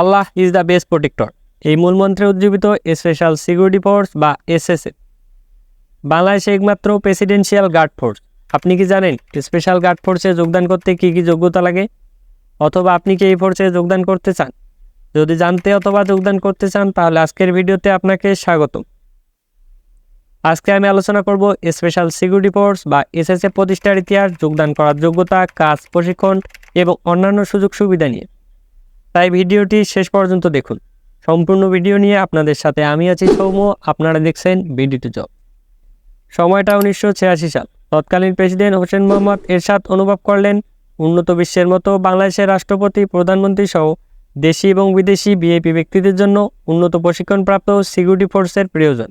Allah is the best protector. এই মূলমন্ত্রে উজ্জীবিত স্পেশাল সিকিউরিটি ফোর্স বা এসএসএফ। বাংলাদেশে একমাত্র প্রেসিডেন্সিয়াল গার্ড ফোর্স। আপনি কি জানেন স্পেশাল গার্ড ফোর্সে যোগদান করতে কী কী যোগ্যতা লাগে? অথবা আপনি কি এই ফোর্সে যোগদান করতে চান? যদি জানতে অথবা যোগদান করতে চান, তাহলে আজকের ভিডিওতে আপনাকে স্বাগত আজকে আমি আলোচনা করব স্পেশাল সিকিউরিটি ফোর্স বা এসএসএফ প্রতিষ্ঠার ইতিহাস, যোগদান করার যোগ্যতা, কাজ, প্রশিক্ষণ এবং অন্যান্য সুযোগ সুবিধা নিয়ে। তাই ভিডিওটি শেষ পর্যন্ত দেখুন। সম্পূর্ণ ভিডিও নিয়ে আপনাদের সাথে আমি আছি সৌম্য, আপনারা দেখছেন বিডি টু জব। সময়টা উনিশশো ছিয়াশি সাল। তৎকালীন প্রেসিডেন্ট হোসেন মোহাম্মদ এরশাদ অনুভব করলেন, উন্নত বিশ্বের মতো বাংলাদেশের রাষ্ট্রপতি, প্রধানমন্ত্রী সহ দেশি এবং বিদেশি বিএপি ব্যক্তিদের জন্য উন্নত প্রশিক্ষণপ্রাপ্ত সিকিউরিটি ফোর্সের প্রয়োজন।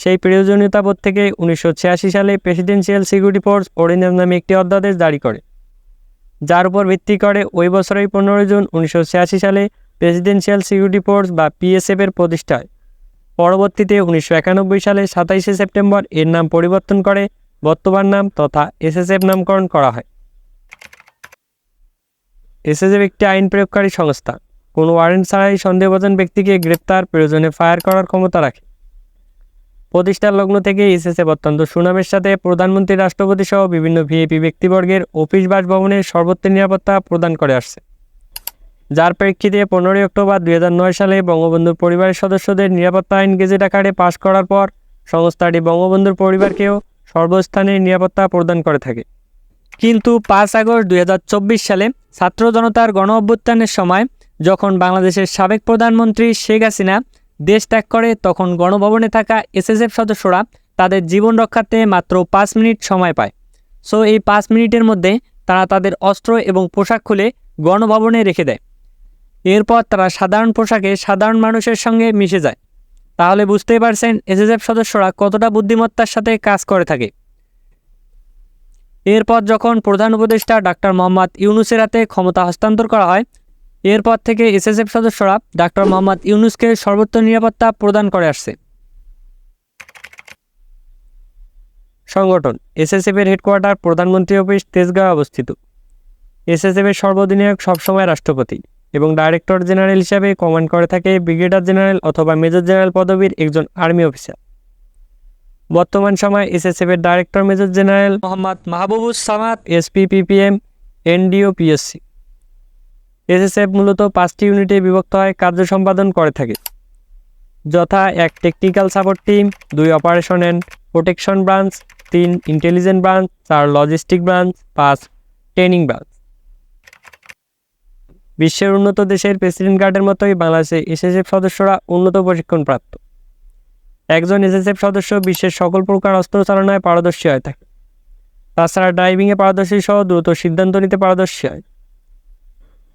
সেই প্রয়োজনীয়তা প্রয়োজনীয়তাবোধ থেকে উনিশশো ছিয়াশি সালে প্রেসিডেন্সিয়াল সিকিউরিটি ফোর্স অর্ডিন্যান্স নামে একটি অধ্যাদেশ জারি করে। যার উপর ভিত্তি করে ওই বছরেই পনেরোই জুন উনিশশো ছিয়াশি সালে প্রেসিডেন্সিয়াল সিকিউরিটি ফোর্স বা পিএসএফের প্রতিষ্ঠা হয় পরবর্তীতে উনিশশো একানব্বই সালে সাতাইশে সেপ্টেম্বর এর নাম পরিবর্তন করে বর্তমান নাম তথা এসএসএফ নামকরণ করা হয়। এসএসএফ একটি আইন প্রয়োগকারী সংস্থা। কোনো ওয়ারেন্ট ছাড়াই সন্দেহভাজন ব্যক্তিকে গ্রেপ্তার, প্রয়োজনে ফায়ার করার ক্ষমতা রাখে। প্রতিষ্ঠার লগ্ন থেকে এসএসএফ অত্যন্ত সুনামের সাথে প্রধানমন্ত্রী, রাষ্ট্রপতি সহ বিভিন্ন ভিএপি ব্যক্তিবর্গের অফিস বাসভবনের সর্বোচ্চ নিরাপত্তা প্রদান করে আসছে। যার প্রেক্ষিতে পনেরোই অক্টোবর দুই হাজার নয় সালে বঙ্গবন্ধুর পরিবারের সদস্যদের নিরাপত্তা আইন গেজেট আকারে পাশ করার পর সংস্থাটি বঙ্গবন্ধুর পরিবারকেও সর্বস্থানে নিরাপত্তা প্রদান করে থাকে। কিন্তু পাঁচ আগস্ট দুই হাজার চব্বিশ সালে ছাত্র জনতার গণ অভ্যুত্থানের সময় যখন বাংলাদেশের সাবেক প্রধানমন্ত্রী শেখ হাসিনা দেশ ত্যাগ করে তখন গণভবনে থাকা এসএসএফ সদস্যরা তাদের জীবন রক্ষার্থে মাত্র পাঁচ মিনিট সময় পায়। সো এই পাঁচ মিনিটের মধ্যে তারা তাদের অস্ত্র এবং পোশাক খুলে গণভবনে রেখে দেয়। এরপর তারা সাধারণ পোশাকে সাধারণ মানুষের সঙ্গে মিশে যায়। তাহলে বুঝতেই পারছেন এসএসএফ সদস্যরা কতটা বুদ্ধিমত্তার সাথে কাজ করে থাকে। এরপর যখন প্রধান উপদেষ্টা ডাক্তার মোহাম্মদ ইউনুসের হাতে ক্ষমতা হস্তান্তর করা হয় এরপর থেকে এসএসএফ সদস্যরা ডাক্তার মোহাম্মদ ইউনুসকে সর্বোচ্চ নিরাপত্তা প্রদান করে আসছে। সংগঠন এসএসএফ এর হেডকোয়ার্টার, প্রধানমন্ত্রী অফিস, তেজগাঁও অবস্থিত। এসএসএফ এর সর্বদিনায়ক সবসময় রাষ্ট্রপতি এবং ডাইরেক্টর জেনারেল হিসাবে কমান্ড করে থাকে ব্রিগেডিয়ার জেনারেল অথবা মেজর জেনারেল পদবীর একজন আর্মি অফিসার। বর্তমান সময় এসএসএফ এর director, major general Mohammad Mahbubus Samad SPPPM NDO, PSC. SSF মূলত পাঁচটি ইউনিটে বিভক্ত হয় কার্য সম্পাদন করে থাকে। যথা এক টেকনিক্যাল সাপোর্ট টিম দুই অপারেশন অ্যান্ড প্রোটেকশন ব্রাঞ্চ তিন ইন্টেলিজেন্ট ব্রাঞ্চ চার লজিস্টিক ব্রাঞ্চ পাঁচ ট্রেনিং ব্রাঞ্চ বিশ্বের উন্নত দেশের প্রেসিডেন্ট গার্ডের মতোই বাংলাদেশে এসএসএফ সদস্যরা উন্নত প্রশিক্ষণপ্রাপ্ত। একজন এসএসএফ সদস্য বিশ্বের সকল প্রকার অস্ত্র চালনায় পারদর্শী হয়ে থাকে। তাছাড়া ড্রাইভিংয়ে পারদর্শী সহ দ্রুত সিদ্ধান্ত নিতে পারদর্শী হয়।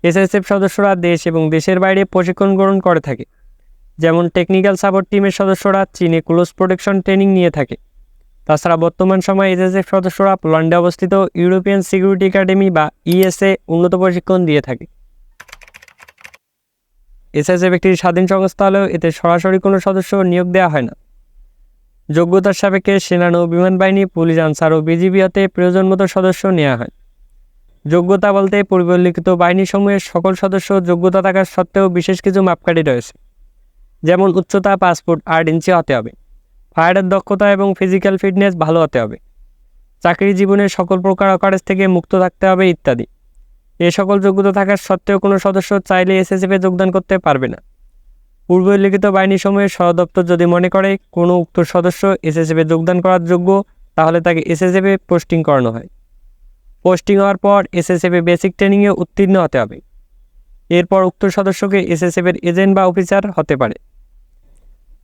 এসএসএফ সদস্যরা দেশ এবং দেশের বাইরে প্রশিক্ষণ গ্রহণ করে থাকে। যেমন টেকনিক্যাল সাপোর্ট টিমের সদস্যরা চীনে ক্লোজ প্রোটেকশন ট্রেনিং নিয়ে থাকে। তাছাড়া বর্তমান সময়ে এসএসএফ সদস্যরা পোল্যান্ডে অবস্থিত ইউরোপিয়ান সিকিউরিটি একাডেমি বা ইএসএ উন্নত প্রশিক্ষণ দিয়ে থাকে। এসএসএফ একটি স্বাধীন সংস্থা হলেও এতে সরাসরি কোনো সদস্য নিয়োগ দেওয়া হয় না। যোগ্যতার সাপেক্ষে সেনা নৌ বিমান বাহিনী, পুলিশ, আনসার ও বিজিবি হতে প্রয়োজন মতো সদস্য নেওয়া হয়। যোগ্যতা বলতে পরিবর্লিখিত বাহিনীসমূহের সকল সদস্য যোগ্যতা থাকার সত্ত্বেও বিশেষ কিছু মাপকাঠি রয়েছে। যেমন উচ্চতা পাসপোর্ট আট ইঞ্চি হতে হবে। ফায়ারের দক্ষতা এবং ফিজিক্যাল ফিটনেস ভালো হতে হবে। চাকরি জীবনের সকল প্রকার অকারেজ থেকে মুক্ত থাকতে হবে ইত্যাদি। এ সকল যোগ্যতা থাকার সত্ত্বেও কোনো সদস্য চাইলে এসএসএফে যোগদান করতে পারবে না। পূর্বলিখিত বাহিনীসমূহের সদপ্তর যদি মনে করে কোনো উক্ত সদস্য এসএসএফে যোগদান করার যোগ্য, তাহলে তাকে এসএসএফে পোস্টিং করানো হয়। পোস্টিং হওয়ার পর এসএসএফে বেসিক ট্রেনিংয়ে উত্তীর্ণ হতে হবে। এরপর উক্ত সদস্যকে এসএসএফের এজেন্ট বা অফিসার হতে পারে।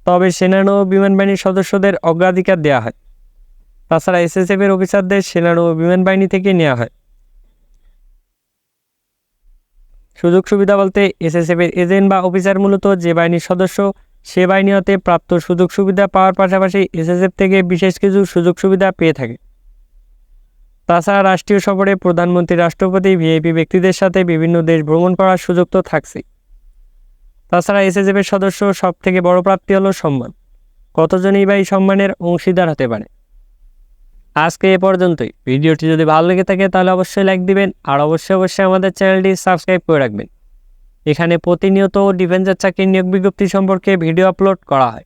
তবে সেনানো বিমান বাহিনীর সদস্যদের অগ্রাধিকার দেওয়া হয়। তাছাড়া এসএসএফের অফিসারদের সেনানো বিমান বাহিনী থেকে নেওয়া হয়। সুযোগ সুবিধা বলতে এসএসএফের এজেন্ট বা অফিসার মূলত যে বাহিনীর সদস্য, সে বাহিনী হতে প্রাপ্ত সুযোগ সুবিধা পাওয়ার পাশাপাশি এসএসএফ থেকে বিশেষ কিছু সুযোগ সুবিধা পেয়ে থাকে। তাছাড়া রাষ্ট্রীয় সফরে প্রধানমন্ত্রী, রাষ্ট্রপতি, ভিআইপি ব্যক্তিদের সাথে বিভিন্ন দেশ ভ্রমণ করার সুযোগ তো থাকছেই তাছাড়া এসএসএফের সদস্য সব থেকে বড় প্রাপ্তি হলো সম্মান। কতজনই বা এই সম্মানের অংশীদার হতে পারে? আজকে এ পর্যন্তই। ভিডিওটি যদি ভালো লেগে থাকে তাহলে অবশ্যই লাইক দিবেন আর অবশ্যই অবশ্যই আমাদের চ্যানেলটি সাবস্ক্রাইব করে রাখবেন। এখানে প্রতিনিয়ত ডিফেন্সের চাকরির নিয়োগ বিজ্ঞপ্তি সম্পর্কে ভিডিও আপলোড করা হয়।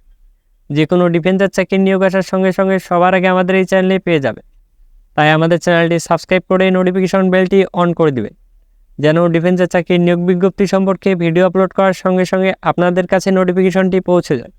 যে কোনো ডিফেন্সের চাকরির নিয়োগ আসার সঙ্গে সঙ্গে সবার আগে আমাদের এই চ্যানেলে পেয়ে যাবে তাই আমাদের চ্যানেলটি সাবস্ক্রাইব করে নোটিফিকেশন বেলটি অন করে দিবে, যেন ডিফেন্সের চাকরির নিয়োগ বিজ্ঞপ্তি সম্পর্কে ভিডিও আপলোড করার সঙ্গে সঙ্গে আপনাদের কাছে নোটিফিকেশনটি পৌঁছে যায়।